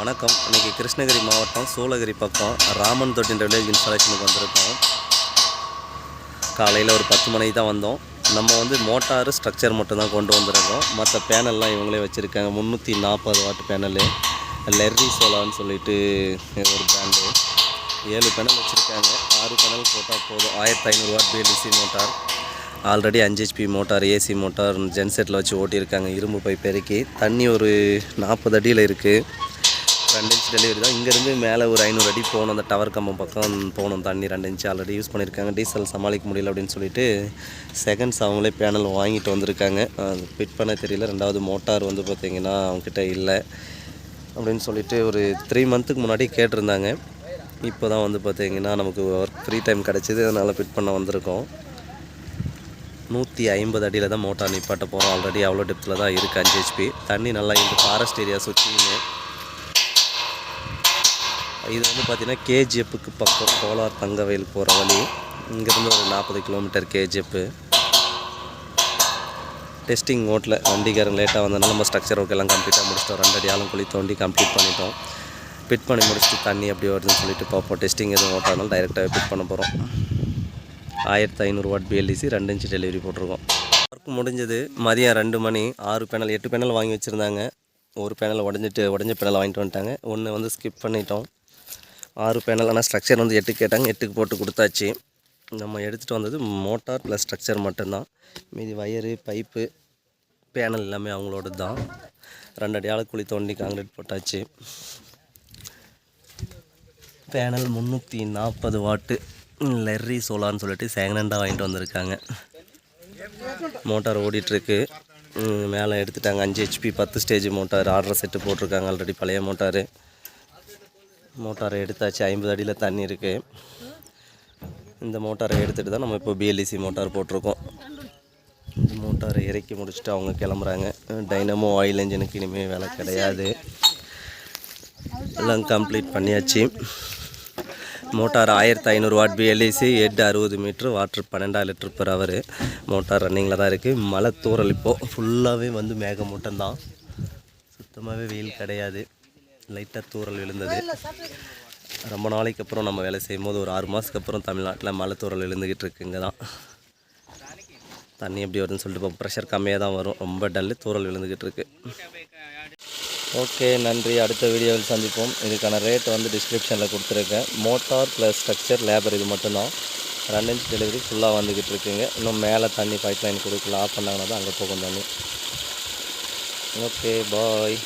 வணக்கம். இன்றைக்கி கிருஷ்ணகிரி மாவட்டம் சூளகிரி பக்கம் ராமன் தொட்டின் வில்லேஜ் இன்ஸ்டாலேஷனுக்கு வந்திருக்கோம். காலையில் ஒரு பத்து மணிக்கு தான் வந்தோம். நம்ம வந்து மோட்டாரு ஸ்ட்ரக்சர் மட்டும்தான் கொண்டு வந்திருக்கோம். மற்ற பேனல்லாம் இவங்களே வச்சுருக்காங்க. முந்நூற்றி நாற்பது வாட் பேனலு லெர்ரி சோலான்னு சொல்லிட்டு ஒரு பிராண்டு ஏழு பேனல் வச்சுருக்காங்க. ஆறு பேனல் போட்டால் போதும். ஆயிரத்தி ஐநூறு வாட் பிஎல்டிசி மோட்டார் ஆல்ரெடி அஞ்சு ஹெச்பி மோட்டார் ஏசி மோட்டார் ஜென்செட்டில் வச்சு ஓட்டியிருக்காங்க. இரும்பு பை பெருக்கி. தண்ணி ஒரு நாற்பது அடியில் இருக்குது ரெண்டு இன்ச் டெலிவரி தான். இங்கேருந்து மேலே ஒரு ஐநூறு அடி போகணும். அந்த டவர் கம்பம் பக்கம் போகணும். தண்ணி ரெண்டு இன்ச் ஆல்ரெடி யூஸ் பண்ணியிருக்காங்க டீசல் சமாளிக்க முடியல அப்படின்னு சொல்லிட்டு செகண்ட்ஸ் அவங்களே பேனல் வாங்கிட்டு வந்திருக்காங்க. அது ஃபிட் பண்ண தெரியல. ரெண்டாவது மோட்டார் வந்து பார்த்திங்கன்னா அவங்கக்கிட்ட இல்லை அப்படின்னு சொல்லிட்டு ஒரு த்ரீ மந்த்துக்கு முன்னாடி கேட்டிருந்தாங்க. இப்போ தான் வந்து பார்த்திங்கன்னா நமக்கு ஒர்க் ஃப்ரீ டைம் கிடச்சிது. அதனால் ஃபிட் பண்ண வந்திருக்கோம். நூற்றி ஐம்பது அடியில் தான் மோட்டார் நிப்பாட்ட போகிறோம் ஆல்ரெடி அவ்வளோ டெப்த்தில் தான் இருக்குது அஞ்சு ஹெச்பி தண்ணி நல்லா இந்த ஃபாரஸ்ட் ஏரியா சுற்றியுமே இது வந்து பார்த்திங்கன்னா கேஜிஎஃப்புக்கு பக்கம் கோலார் தங்கவயல் போகிற வழி. இங்கேருந்து ஒரு நாற்பது கிலோமீட்டர் கேஜிஎப்பு டெஸ்டிங் ஓட்டில் வண்டிக்காரங்க லேட்டாக வந்தனால நம்ம ஸ்ட்ரக்சர் ஒர்க் எல்லாம் கம்ப்ளீட்டாக முடிச்சிட்டோம். ரெண்டு அடி ஆளும் குழி தோண்டி கம்ப்ளீட் பண்ணிட்டோம். ஃபிட் பண்ணி முடிச்சுட்டு தண்ணி எப்படி வருதுன்னு சொல்லிட்டு பார்ப்போம். டெஸ்டிங் எதுவும் ஓட்டானாலும் டைரெக்டாகவே பிட் பண்ண போகிறோம் ஆயிரத்தி ஐநூறு வாட் பிஎல்டிசி ரெண்டு இன்ச்சு டெலிவரி போட்டிருக்கோம். ஒர்க் முடிஞ்சது. மதியம் ரெண்டு மணி ஆறு பேனல் எட்டு பேனல் வாங்கி வச்சுருந்தாங்க. ஒரு பேனல் உடஞ்சிட்டு உடஞ்ச பேனல் வாங்கிட்டு வந்துட்டாங்க. ஒன்று வந்து ஸ்கிப் பண்ணிட்டோம். ஆறு பேனல் ஆனால் ஸ்ட்ரக்சர் வந்து எட்டு கேட்டாங்க. எட்டுக்கு போட்டு கொடுத்தாச்சு. நம்ம எடுத்துகிட்டு வந்தது மோட்டார் ப்ளஸ் ஸ்ட்ரக்சர் மட்டும்தான். மீதி வயரு பைப்பு பேனல் எல்லாமே அவங்களோடது தான் ரெண்டு அடி குழி தோண்டி காங்கிரீட் போட்டாச்சு. பேனல் முந்நூற்றி நாற்பது வாட்டு. லெர்ரி சோலான்னு சொல்லிட்டு செகண்ட் வாங்கிட்டு வந்திருக்காங்க. மோட்டார் ஓடிட்டுருக்கு. மேலே எடுத்துட்டாங்க. அஞ்சு ஹெச்பி பத்து ஸ்டேஜ் மோட்டார் ஆர்டர் செட்டு போட்டிருக்காங்க ஆல்ரெடி பழைய மோட்டார் மோட்டாரை எடுத்தாச்சு. ஐம்பது அடியில் தண்ணி இருக்குது இந்த மோட்டாரை எடுத்துகிட்டு தான் நம்ம இப்போ பிஎல்இசி மோட்டார் போட்டிருக்கோம். இந்த மோட்டாரை இறக்கி முடிச்சுட்டு அவங்க கிளம்புறாங்க. டைனமோ ஆயில் இன்ஜினுக்கு இனிமேல் வேலை கிடையாது. எல்லாம் கம்ப்ளீட் பண்ணியாச்சு. மோட்டார் ஆயிரத்தி ஐநூறு வாட் பிஎல்இசி எட்டு அறுபது மீட்ரு வாட்ரு பன்னெண்டாயிரம் லிட்டர் பெர் ஹவர் மோட்டார் ரன்னிங்கில் தான் இருக்குது மழை தூரல் இப்போது ஃபுல்லாகவே வந்து மேகமூட்டம் தான். சுத்தமாகவே வெயில் கிடையாது. லைட்டாக தூறல் விழுந்தது. ரொம்ப நாளைக்கு அப்புறம் நம்ம வேலை செய்யும் போது ஒரு ஆறு மாதத்துக்கு அப்புறம் தமிழ்நாட்டில் மழை தூரல் விழுந்துக்கிட்டு இருக்கு இங்கே தான். தண்ணி எப்படி வருதுன்னு சொல்லிட்டு இப்போ ப்ரெஷர் கம்மியாக தான் வரும். ரொம்ப டல்லு தூறல் விழுந்துக்கிட்டு இருக்கு. ஓகே நன்றி. அடுத்த வீடியோவில் சந்திப்போம். இதுக்கான ரேட் வந்து டிஸ்கிரிப்ஷனில் கொடுத்துருக்கேன். மோட்டார் ப்ளஸ் ஸ்ட்ரக்சர் லேபர் இது மட்டும்தான். ரெண்டு இன்ச் டெலிவரி ஃபுல்லாக வந்துக்கிட்டு இருக்குங்க. இன்னும் மேலே தண்ணி பைப் லைன் கொடுக்கல. ஆஃப் பண்ணாங்கன்னா தான் அங்கே போகும் தண்ணி. Okay bye